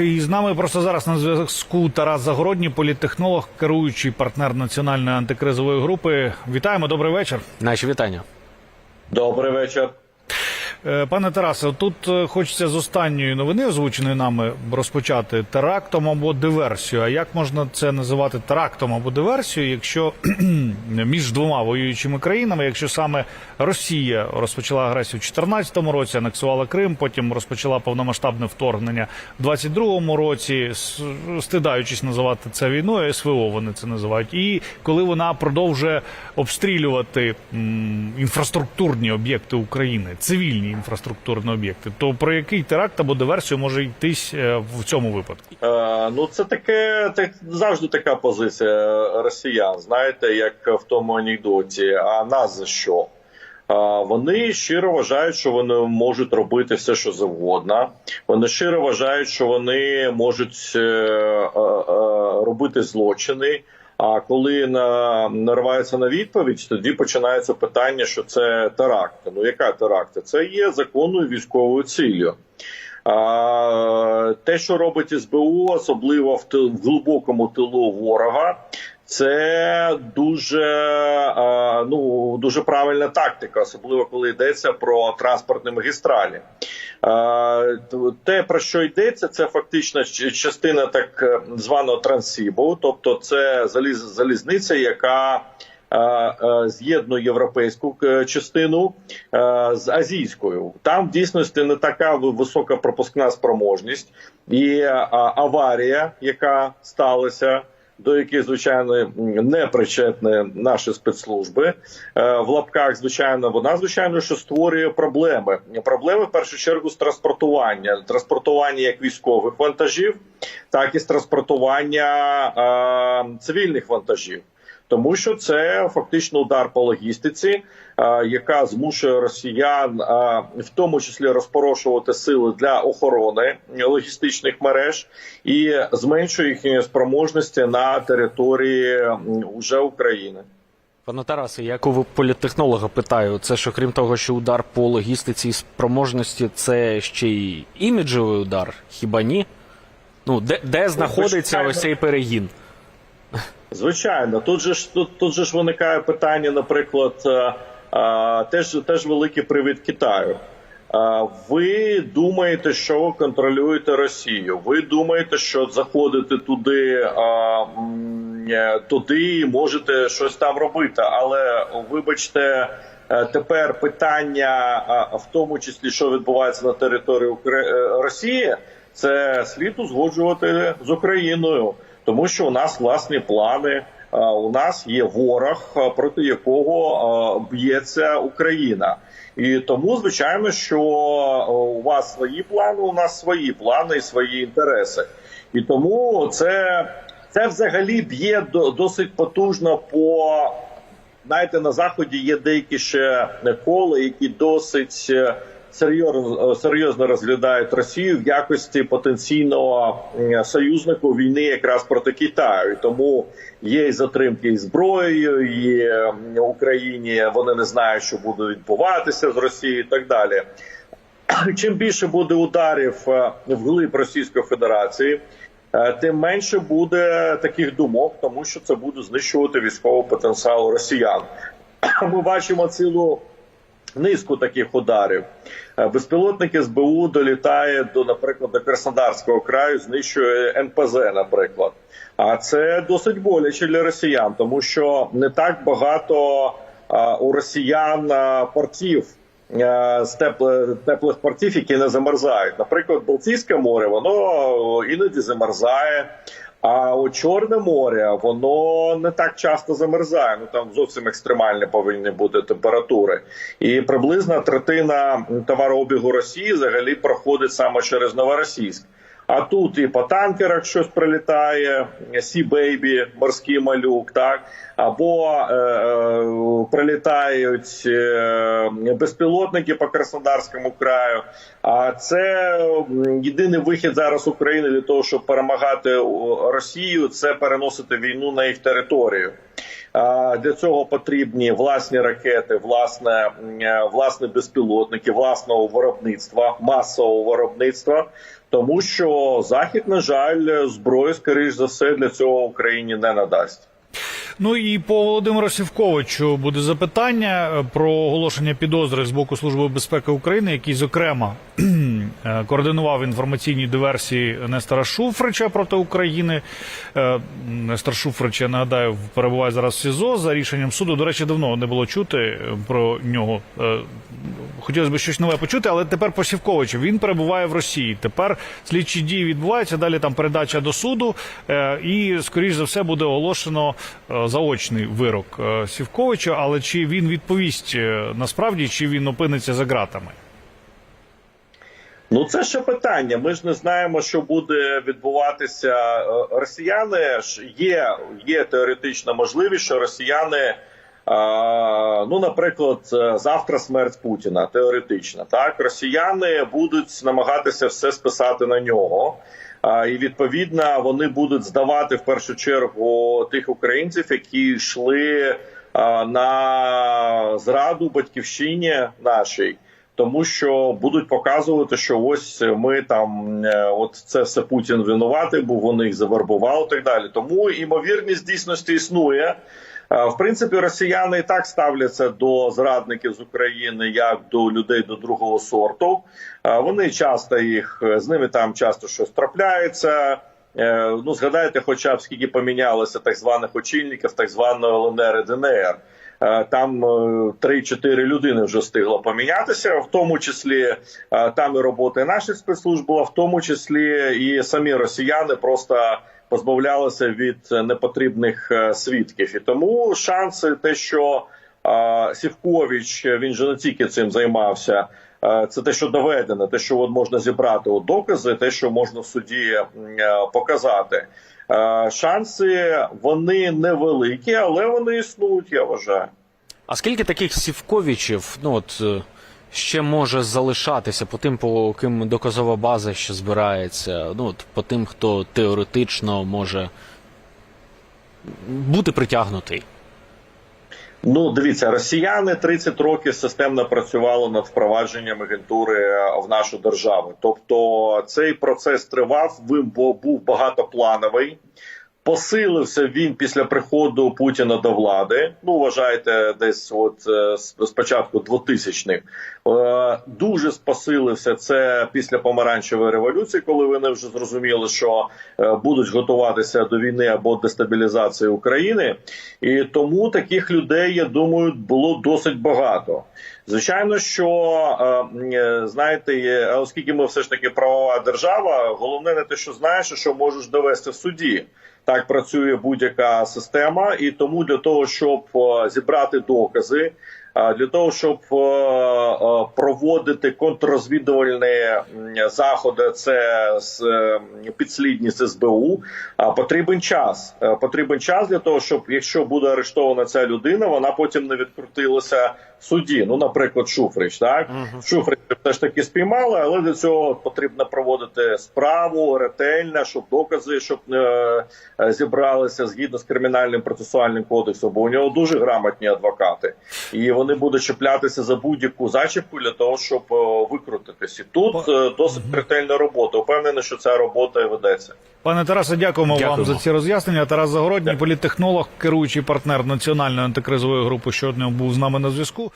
І з нами просто зараз на зв'язку Тарас Загородній, політтехнолог, керуючий партнер національної антикризової групи. Вітаємо, добрий вечір. Наші вітання. Добрий вечір. Е, Пане Тарасе, тут е, хочеться з останньої новини, озвученої нами, розпочати терактом або диверсією. А як можна це називати терактом або диверсією, якщо між двома воюючими країнами, якщо саме Росія розпочала агресію в 2014 році, анексувала Крим, потім розпочала повномасштабне вторгнення в 2022 році, стидаючись називати це війною, СВО вони це називають. І коли вона продовжує обстрілювати м, інфраструктурні об'єкти України, цивільні інфраструктурні об'єкти, то про який теракт або диверсію може йтись е, в цьому випадку? Е, ну це таке, так завжди така позиція росіян. Знаєте, як в тому анекдоті. А нас за що? Вони щиро вважають, що вони можуть робити все, що завгодно. Вони щиро вважають, що вони можуть е, е, е, робити злочини. А коли на нариваються на відповідь, тоді починається питання, що це теракти. Ну яка теракти? Це є законною військовою ціллю. Те, що робить СБУ, особливо в глибокому тилу ворога, це дуже ну дуже правильна тактика, особливо коли йдеться про транспортні магістралі. Те про що йдеться, це фактично частина так е, званого трансібу, тобто це заліз, залізниця, яка е, е, з'єднує європейську е, частину е, з азійською. Там в дійсності не така висока пропускна спроможність, і е, аварія, яка сталася. До яких звичайно не причетні наші спецслужби. Е, в лапках, звичайно, вона звичайно, що створює проблеми. Проблеми в першу чергу з транспортування, транспортування як військових вантажів, так і з транспортування е, цивільних вантажів тому що це фактично удар по логістиці, е, яка змушує росіян, е, в тому числі розпорошувати сили для охорони логістичних мереж і зменшує їхні спроможності на території уже України. Пане Тарасе, як у політтехнолога питаю, це що крім того, що удар по логістиці і спроможності, це ще й іміджевий удар, хіба ні? Ну, де, де знаходиться звичайно. ось цей перегін? Звичайно, тут же ж тут, тут же ж виникає питання, наприклад, е, е, теж теж великий привід Китаю. Е, Ви думаєте, що ви контролюєте Росію? Ви думаєте, що заходите туди, туди і можете щось там робити? Але вибачте, тепер питання, в тому числі, що відбувається на території Росії, це слід узгоджувати з Україною тому що у нас власні плани. е, У нас є ворог, е, проти якого е, б'ється Україна, і тому звичайно, що у вас свої плани, у нас свої плани і свої інтереси, і тому це, це взагалі б'є досить потужно по знаєте, на заході є деякі ще кола, які досить серйозно серйозно розглядають Росію в якості потенційного м, союзнику війни якраз проти Китаю. Тому є і затримки із зброєю, і Україні вони не знають, що буде відбуватися з Росією, і так далі. Чим більше буде ударів е, вглиб Російської Федерації, е, тим менше буде таких думок, тому що це буде знищувати військовий потенціал росіян. Ми бачимо цілу низку таких ударів. Е, Безпілотник СБУ долітає до, наприклад, до Краснодарського краю, знищує НПЗ, наприклад. А це досить боляче для росіян, тому що не так багато у росіян портів. е, З тепле- теплих портів, які не замерзають. Наприклад, Балтійське море, воно іноді замерзає. А у Чорне море воно не так часто замерзає. Ну там зовсім екстремальні повинні бути температури. І приблизно третина товарообігу Росії взагалі проходить саме через Новоросійськ. А тут і по танкерах щось прилітає, Сі Бейбі, морський малюк, так або е, е, прилітають е, безпілотники по Краснодарському краю. А це єдиний вихід зараз України для того, щоб перемагати Росію, це переносити війну на їх територію. Для цього потрібні власні ракети, власне, е, безпілотники, власного виробництва, масового виробництва. Тому що Захід, на жаль, зброю, скоріш за все, для цього Україні не надасть. Ну і по Володимиру Сівковичу буде запитання е, про оголошення підозри з боку Служби безпеки України, який зокрема координував інформаційні диверсії Нестора Шуфрича проти України. Е, Нестор Шуфрич, я нагадаю, перебуває зараз в СІЗО за рішенням суду. До речі, давно не було чути е, про нього. Е, Хотілося б щось нове почути, але тепер по Сівковичу. Він перебуває в Росії. Тепер слідчі дії відбуваються. Далі там передача до суду, е, і скоріш за все буде оголошено е, заочний вирок е, Сівковича. Але чи він відповість е, насправді, чи він опиниться за ґратами? Ну це ще питання. Ми ж не знаємо, що буде відбуватися. Е, Росіяни є, є теоретична можливість, що росіяни. Ну, наприклад, е, завтра смерть Путіна теоретично. Так, росіяни будуть намагатися все списати на нього, і відповідно вони будуть здавати в першу чергу тих українців, які йшли на зраду батьківщині нашій. Тому що будуть показувати, що ось ми там, е, от це все Путін винуватий, був вони їх завербували і так далі. Тому імовірність дійсності існує. Е, В принципі, росіяни і так ставляться до зрадників з України як до людей до другого сорту. Е, Вони часто їх з ними там часто щось трапляється. Ну, згадайте, хоча б скільки помінялося так званих очільників, так званої ЛНР і ДНР. Е, Там е, 3-4 людини вже встигло помінятися, в тому числі е, там і робота наших спецслужб була, в тому числі і самі росіяни просто позбавлялися від е, непотрібних е, свідків. І тому шанси, те, що е, Сівкович е, він же не тільки цим займався. е, Це те, що доведено, те, що от можна зібрати от докази, те, що можна в суді е, показати. Е, Шанси вони невеликі, але вони існують, я вважаю. А скільки таких сівковичів, ну от е, ще може залишатися по тим, по ким доказова база ще збирається, ну от по тим, хто теоретично може бути притягнутий? Ну, дивіться, росіяни 30 років системно працювали над впровадженням агентури е, в нашу державу. Тобто цей процес тривав, він був багатоплановий. Посилився він після приходу Путіна до влади. Ну, вважайте, десь от е, з початку 2000-х. Е, Дуже посилився це після помаранчевої революції, коли вони вже зрозуміли, що е, будуть готуватися до війни або дестабілізації України. І тому таких людей, я думаю, було досить багато. Звичайно, що знаєте, оскільки ми все ж таки правова держава, головне не те, що знаєш, що можеш довести в суді. Так працює будь-яка система, і тому для того, щоб е, зібрати докази, для того, щоб е, е, проводити контррозвідувальні заходи, це з е, підслідність СБУ, потрібен час. Потрібен час для того, щоб якщо буде арештована ця людина, вона потім не відкрутилася в суді. Ну, наприклад, Шуфрич, так Шуфрич все ж таки спіймали, але для цього потрібно проводити справу ретельно, щоб докази, щоб зібралися згідно з кримінальним процесуальним кодексом. Бо у нього дуже грамотні адвокати, і вони будуть чіплятися за будь-яку зачіпку для того, щоб е, викрутитись. І тут е, досить ретельна робота. Упевнений, що ця робота і ведеться. Пане Тарасе, дякуємо, вам за ці роз'яснення. Тарас Загородній, політтехнолог, керуючий партнер національної антикризової групи, що був з нами на зв'язку.